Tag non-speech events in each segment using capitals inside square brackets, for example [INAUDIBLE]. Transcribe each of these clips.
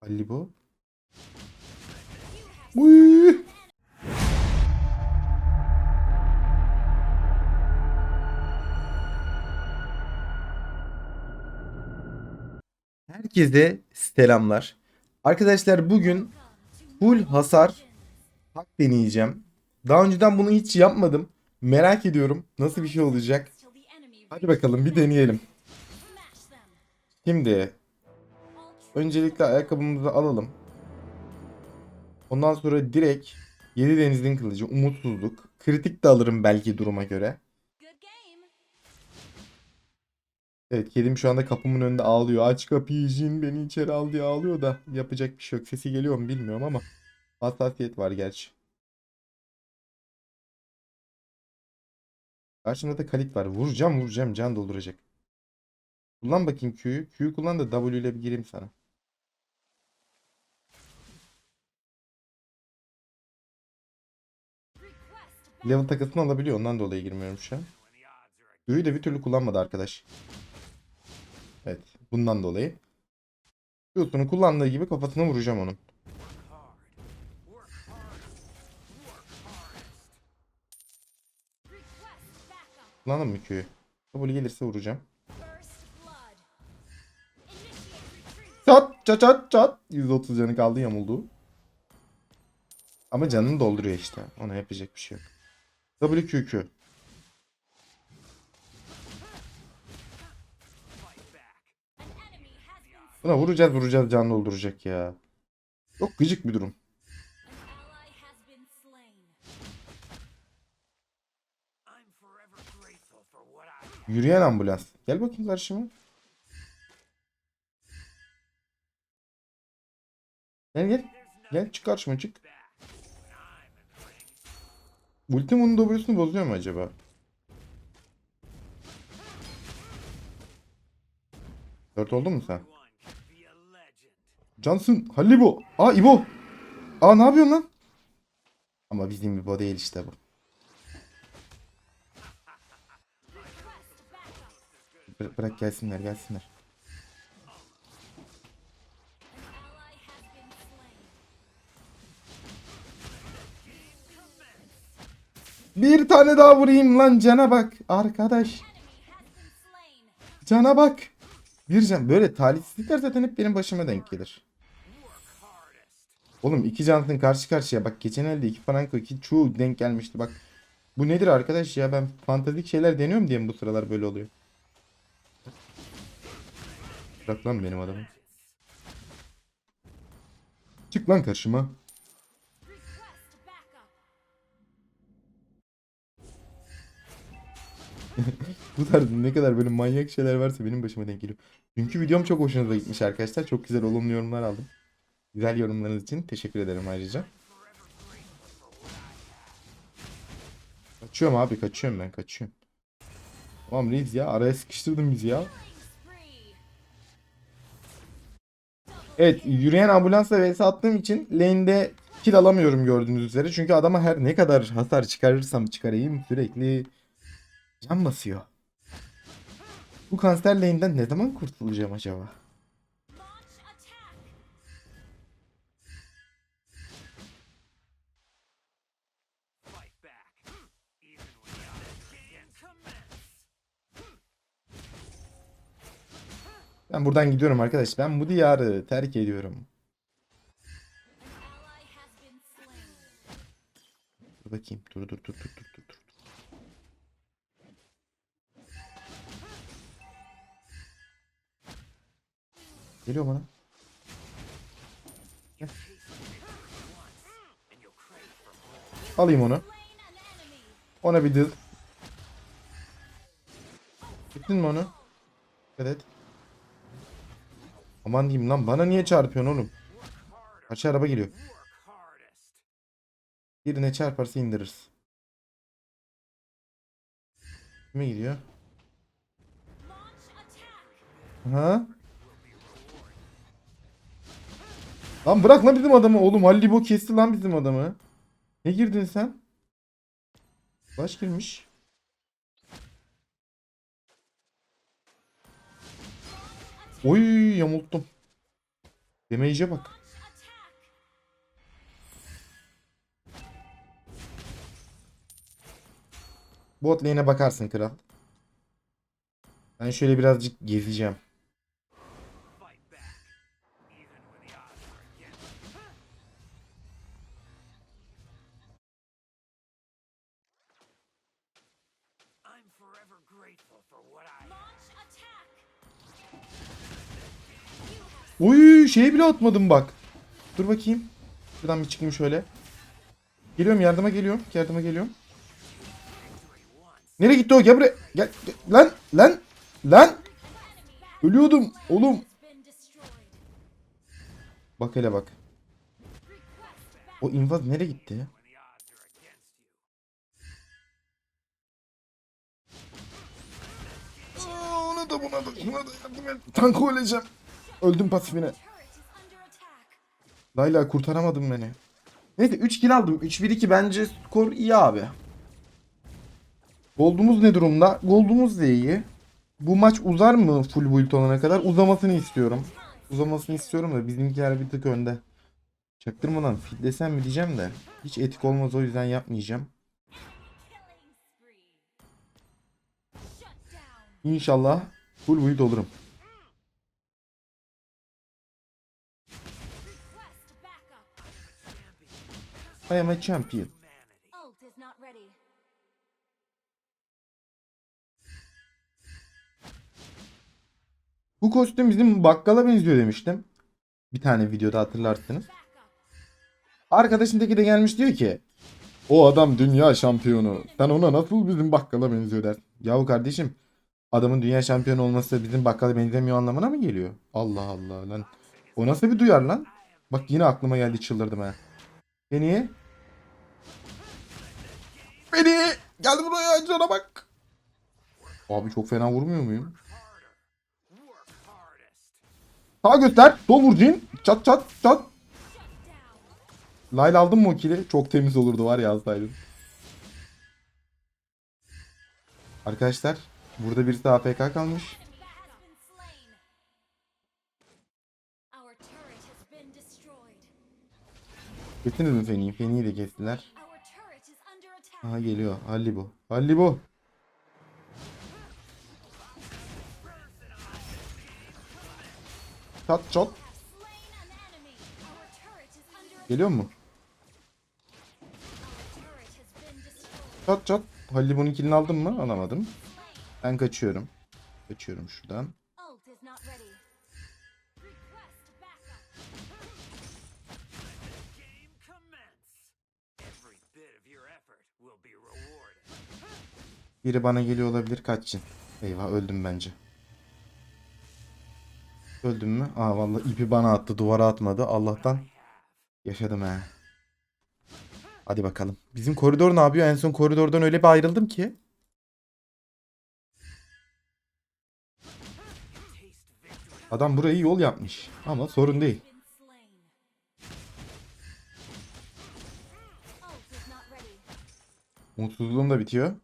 Halibo. Uy. Herkese selamlar. Arkadaşlar bugün full hasar hak deneyeceğim. Daha önceden bunu hiç yapmadım. Merak ediyorum nasıl bir şey olacak. Hadi bakalım bir deneyelim. Şimdi öncelikle ayakkabımızı alalım. Ondan sonra direkt 7 denizin kılıcı, umutsuzluk. Kritik de alırım belki duruma göre. Evet kedim şu anda kapımın önünde ağlıyor. Aç kapıyı Jin beni içeri al diye ağlıyor da yapacak bir şey yok. Sesi geliyor mu bilmiyorum ama hassasiyet var gerçi. Karşımda da Kalik var. Vuracağım vuracağım can dolduracak. Kullan bakayım Q'yu. Q'yu kullan da W ile bir gireyim sana. Level takısını alabiliyor. Ondan dolayı girmiyorum şu an. Q'yu da bir türlü kullanmadı arkadaş. Evet. Bundan dolayı. Q'sunu kullandığı gibi kafasına vuracağım onun. Kullandın mı Q'yu? W gelirse vuracağım. Çat çat çat çat. 130 canı kaldı yamuldu. Ama canını dolduruyor işte. Ona yapacak bir şey yok. WQQ. Buna vuracağız vuracağız can dolduracak ya. Çok gıcık bir durum. Yürüyen ambulans. Gel bakayım karşıma. Gel gel. Gel çık karşıma çık. Ultim onun W'sunu bozuyor mu acaba? Dört oldu mu sen? Cansın. Halibo. Aa İbo. Aa ne yapıyorsun lan? Ama bizim İbo değil işte bu. Bıra- bırak gelsinler gelsinler. Bir tane daha vurayım lan cana bak. Arkadaş. Cana bak. Bir can. Böyle talihsizlikler zaten hep benim başıma denk gelir. Oğlum iki cansın karşı karşıya. Bak geçen elde iki Franco iki Chu denk gelmişti bak. Bu nedir arkadaş ya ben fantastik şeyler deniyorum diye mi bu sıralar böyle oluyor? Bırak lan benim adamı. Çık lan karşıma. [LAUGHS] Bu tarz ne kadar böyle manyak şeyler varsa benim başıma denk geliyor. Dünkü videom çok hoşunuza gitmiş arkadaşlar. Çok güzel olumlu yorumlar aldım. Güzel yorumlarınız için teşekkür ederim ayrıca. Kaçıyorum abi kaçıyorum ben kaçıyorum. Tamam reis ya araya sıkıştırdın bizi ya. Evet yürüyen ambulansla vs attığım için lane'de kill alamıyorum gördüğünüz üzere. Çünkü adama her ne kadar hasar çıkarırsam çıkarayım sürekli can basıyor. Bu kanser lane'den ne zaman kurtulacağım acaba? Ben buradan gidiyorum arkadaş. Ben bu diyarı terk ediyorum. Dur bakayım. Dur dur dur dur dur Geliyor bana. Gel. Alayım onu. Ona bir dız. Gittin mi onu? Evet. Aman diyeyim lan bana niye çarpıyorsun oğlum? Kaç araba geliyor. Birine çarparsa indiririz. Kime gidiyor? Ha? Lan bırak lan bizim adamı oğlum. Hallibo kesti lan bizim adamı. Ne girdin sen? Baş girmiş. Oy yamulttum. Damage'e bak. Bot lane'e bakarsın kral. Ben şöyle birazcık gezeceğim. Oy şeye bile atmadım bak. Dur bakayım. Şuradan bir çıkayım şöyle. Geliyorum yardıma geliyorum. Yardıma geliyorum. Nereye gitti o? Gel buraya. Gel, gel. Lan lan lan. Ölüyordum oğlum. Bak hele bak. O infaz nereye gitti? Ona da buna da buna da yardım et. Tanka öleceğim. Öldüm pasifine. Layla kurtaramadın beni. Neyse 3 kill aldım. 3-1-2 bence skor iyi abi. Gold'umuz ne durumda? Gold'umuz da iyi. Bu maç uzar mı full build olana kadar? Uzamasını istiyorum. Uzamasını istiyorum da bizimkiler bir tık önde. Çaktırmadan fitlesem mi diyeceğim de. Hiç etik olmaz o yüzden yapmayacağım. İnşallah full build olurum. I am a champion. Bu kostüm bizim bakkala benziyor demiştim. Bir tane videoda hatırlarsınız. Backup. Arkadaşındaki de gelmiş diyor ki o adam dünya şampiyonu. Sen ona nasıl bizim bakkala benziyor der. Yahu kardeşim adamın dünya şampiyonu olması bizim bakkala benzemiyor anlamına mı geliyor? Allah Allah lan. O nasıl bir duyar lan? Bak yine aklıma geldi çıldırdım ha. Beni. Beni. Gel buraya cana bak. Abi çok fena vurmuyor muyum? Sağ göster. Sol vur cin. Çat çat çat. Layla aldın mı o kili? Çok temiz olurdu var ya alsaydın. Arkadaşlar burada birisi AFK kalmış. Kestiniz mi Feni'yi? Feni'yi de kestiler. Aha geliyor. Halli bu. Halli bu. Çat çat. Geliyor mu? Çat çat. Halli bunun kilini aldın mı? Alamadım. Ben kaçıyorum. Kaçıyorum şuradan. Biri bana geliyor olabilir kaçın. Eyvah öldüm bence. Öldüm mü? Aa vallahi ipi bana attı duvara atmadı. Allah'tan yaşadım he. Hadi bakalım. Bizim koridor ne yapıyor? En son koridordan öyle bir ayrıldım ki. Adam burayı yol yapmış. Ama sorun değil. Mutsuzluğum da bitiyor.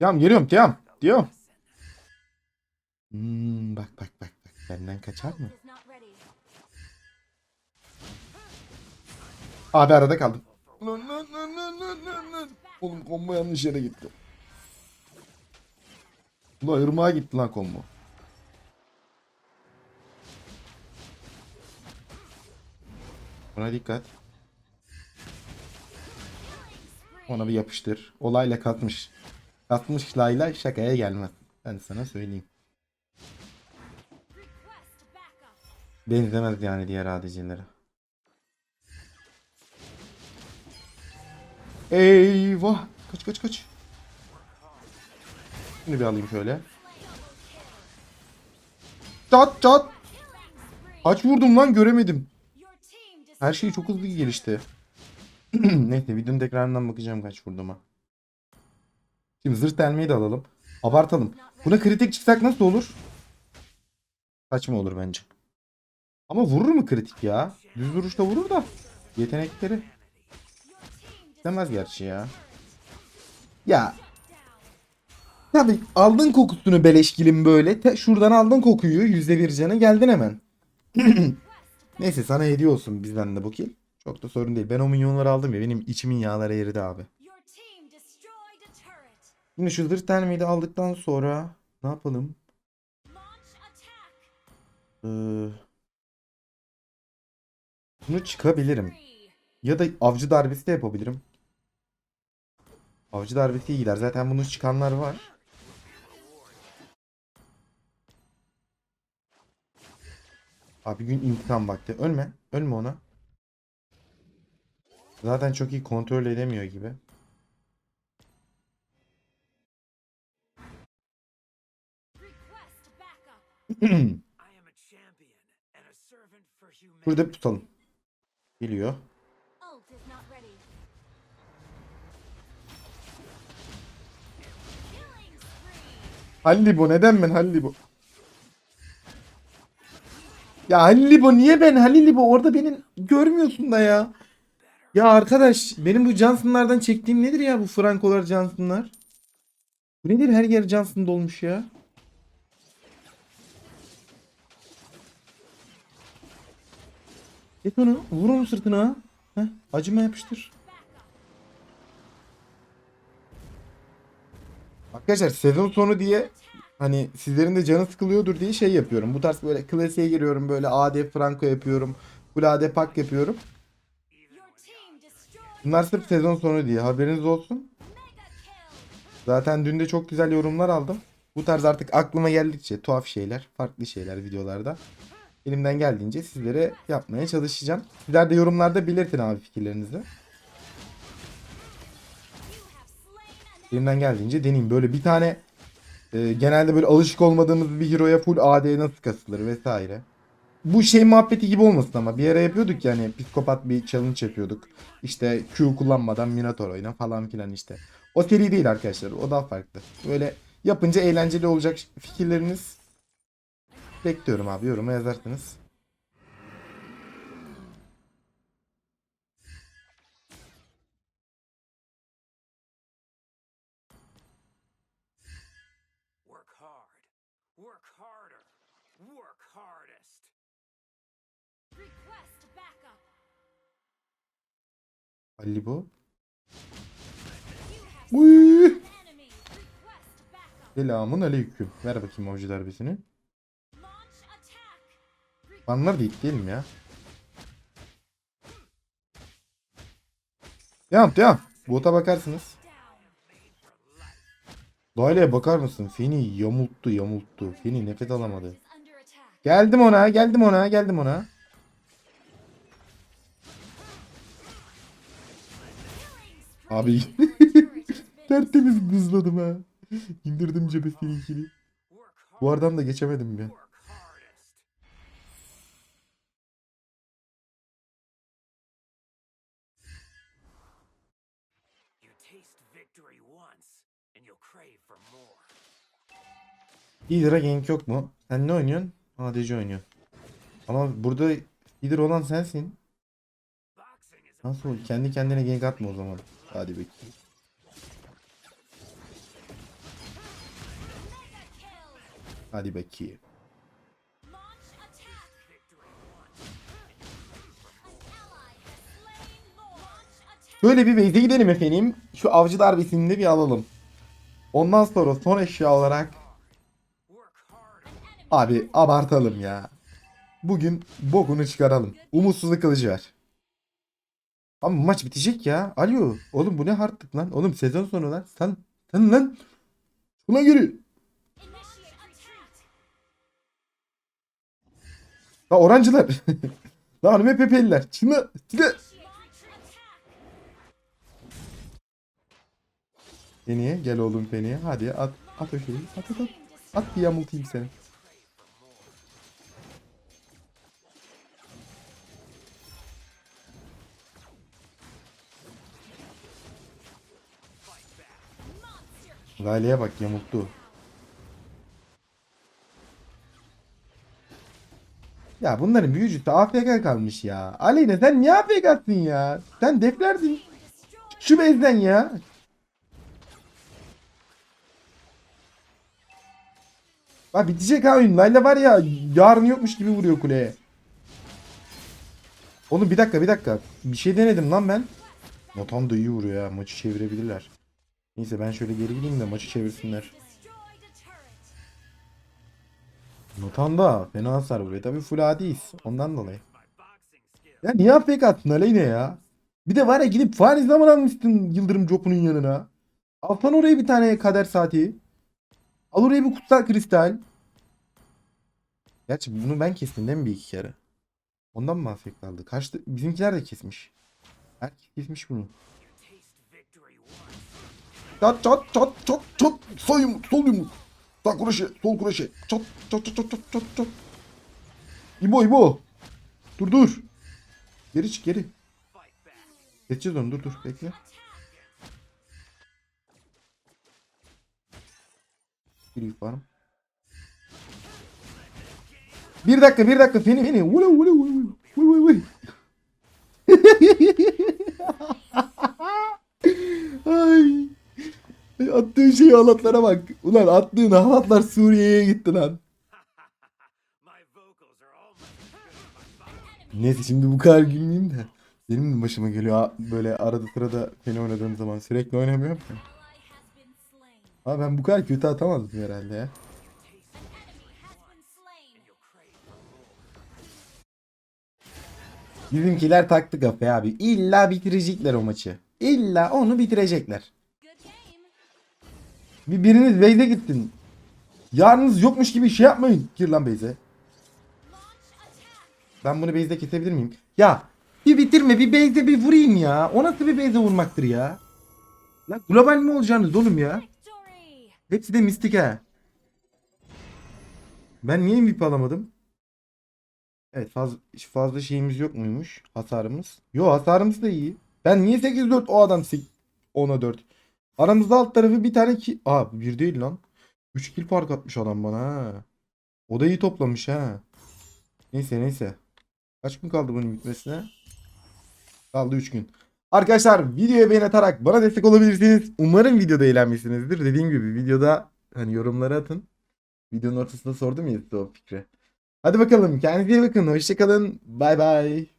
Tamam geliyorum tamam. Diyor. Hmm, bak bak bak bak. Benden kaçar mı? Abi arada kaldım. Oğlum kombo yanlış yere gitti. Ulan ırmağa gitti lan kombo. Buna dikkat. Ona bir yapıştır. Olayla kalkmış. 60 layla şakaya gelmez. Ben sana söyleyeyim. Benzemez yani diğer ADC'lere. Eyvah! Kaç kaç kaç. Bunu bir alayım şöyle. Çat çat. Kaç vurdum lan göremedim. Her şey çok hızlı gelişti. [CLEARS THROAT] Neyse videonun tekrarından bakacağım kaç vurduğuma. Şimdi zırh delmeyi de alalım. Abartalım. Buna kritik çıksak nasıl olur? Saçma olur bence. Ama vurur mu kritik ya? Düz vuruşta vurur da. Yetenekleri. Demez gerçi ya. Ya. Tabii aldın kokusunu beleşkilim böyle. Te- şuradan aldın kokuyu. Yüzde bir canı geldin hemen. [CLEARS THROAT] Neyse sana hediye olsun bizden de bu kill. Çok da sorun değil. Ben o minyonları aldım ya. Benim içimin yağları eridi abi. Şimdi şu zırh termiği de aldıktan sonra ne yapalım? Ee, bunu çıkabilirim. Ya da avcı darbesi de yapabilirim. Avcı darbesi iyi gider. Zaten bunu çıkanlar var. Abi gün intikam vakti. Ölme. Ölme ona. Zaten çok iyi kontrol edemiyor gibi. Humanity. Burada tutalım. Geliyor. Hallibo neden ben Hallibo? Ya Hallibo niye ben Hallibo orada benim görmüyorsun da ya. Ya arkadaş benim bu Johnson'lardan çektiğim nedir ya bu Frankolar Johnson'lar? Bu nedir her yer Johnson dolmuş ya. Get onu vur onu sırtına. Heh, acıma yapıştır. Arkadaşlar sezon sonu diye hani sizlerin de canı sıkılıyordur diye şey yapıyorum. Bu tarz böyle klasiğe giriyorum böyle AD Franco yapıyorum. Full Pak yapıyorum. Bunlar sırf sezon sonu diye haberiniz olsun. Zaten dün de çok güzel yorumlar aldım. Bu tarz artık aklıma geldikçe tuhaf şeyler, farklı şeyler videolarda elimden geldiğince sizlere yapmaya çalışacağım. Sizler de yorumlarda belirtin abi fikirlerinizi. Elimden geldiğince deneyeyim. Böyle bir tane e, genelde böyle alışık olmadığımız bir hero'ya full AD nasıl kasılır vesaire. Bu şey muhabbeti gibi olmasın ama bir ara yapıyorduk yani psikopat bir challenge yapıyorduk. İşte Q kullanmadan Minotaur oyna falan filan işte. O seri değil arkadaşlar. O daha farklı. Böyle yapınca eğlenceli olacak fikirleriniz bekliyorum abi. Yoruma yazarsınız. Work hard. Work harder. Work hardest. Request backup. Hallibo. You have Uy. an enemy. Request backup. Selamun aleyküm. Ver bakayım avcı darbesini. Banlar değil mi ya? Devam devam. Bota bakarsınız. Daile'ye bakar mısın? Feni yamulttu yamulttu. Feni nefes alamadı. Geldim ona geldim ona geldim ona. Abi [LAUGHS] tertemiz hızladım ha. İndirdim cebesini ikili. Bu aradan da geçemedim ben. Hydra gank yok mu? Sen ne oynuyorsun? ADC oynuyorsun. Ama burada Hydra olan sensin. Nasıl? Kendi kendine gank atma o zaman. Hadi bakayım. Hadi bakayım. Böyle bir base'e gidelim efendim. Şu avcı darbesini de bir alalım. Ondan sonra son eşya olarak abi abartalım ya. Bugün bokunu çıkaralım. Umutsuzluk kılıcı ver. Ama maç bitecek ya. Alo. Oğlum bu ne hardlık lan. Oğlum sezon sonu lan. Sen, sen lan. Buna attack. La orancılar. [LAUGHS] La hanım pepeliler. Çıkma. Çıkma. Launch attack. Peniye gel oğlum Peniye. Hadi at. At o şeyi. At at at. At bir yamultayım seni. Riley'e bak yamulttu. Ya bunların büyücüsü AFK kalmış ya. Aleyna sen niye AFK'sın ya? Sen deflerdin. Şu bezden ya. Ha bitecek ha oyun. Layla var ya yarın yokmuş gibi vuruyor kuleye. Oğlum bir dakika bir dakika. Bir şey denedim lan ben. Notan da iyi vuruyor ya. Maçı çevirebilirler. Neyse ben şöyle geri gideyim de maçı çevirsinler. Notan da fena hasar vuruyor. Tabii full adiyiz. Ondan dolayı. Ya niye AFK attın Aleyna ya? Bir de var ya gidip fani zaman almışsın Yıldırım Copu'nun yanına. Alsan oraya bir tane kader saati. Al oraya bir kutsal kristal. Gerçi bunu ben kestim değil mi bir iki kere? Ondan mı AFK kaldı? Kaçtı? Bizimkiler de kesmiş. Herkes kesmiş bunu. Çat çat çat çat çat. Sağ yumruk, sol yumruk. Sağ kroşe, sol kroşe. Çat çat çat çat çat çat. İbo İbo. Dur dur. Geri çık geri. Geçeceğiz onu dur dur bekle. Bir yük var mı? Bir dakika bir dakika beni beni. Vulu vulu vulu vulu vulu. Ay. [LAUGHS] Attığın şey halatlara bak. Ulan attığın halatlar Suriye'ye gitti lan. Neyse şimdi bu kadar gülmeyeyim de. Benim de başıma geliyor böyle arada sırada fena oynadığım zaman. Sürekli oynamıyorum slain. Ama ben bu kadar kötü atamazdım herhalde ya. Bizimkiler taktı kafaya abi. İlla bitirecekler o maçı. İlla onu bitirecekler. Bir biriniz base'e gittin. Yarınız yokmuş gibi şey yapmayın. Gir lan attack. Ben bunu base'de kesebilir miyim? Ya bir bitirme bir base'de bir vurayım ya. O nasıl bir base'e vurmaktır ya? Lan global mi olacaksınız oğlum ya? Hepsi de mistik ha. Ben niye MVP alamadım? Evet fazla, fazla şeyimiz yok muymuş? Hasarımız. Yo hasarımız da iyi. Ben niye 8-4 o adam 10'a 4. Aramızda alt tarafı bir tane ki... Aa bir değil lan. 3 kill fark atmış adam bana ha. O da iyi toplamış ha. Neyse neyse. Kaç gün kaldı bunun bitmesine? Kaldı 3 gün. Arkadaşlar videoya beğen atarak bana destek olabilirsiniz. Umarım videoda eğlenmişsinizdir. Dediğim gibi videoda hani yorumlara atın. Videonun ortasında sordum ya size o fikri. Hadi bakalım kendinize iyi bakın. Hoşçakalın. Bay bay.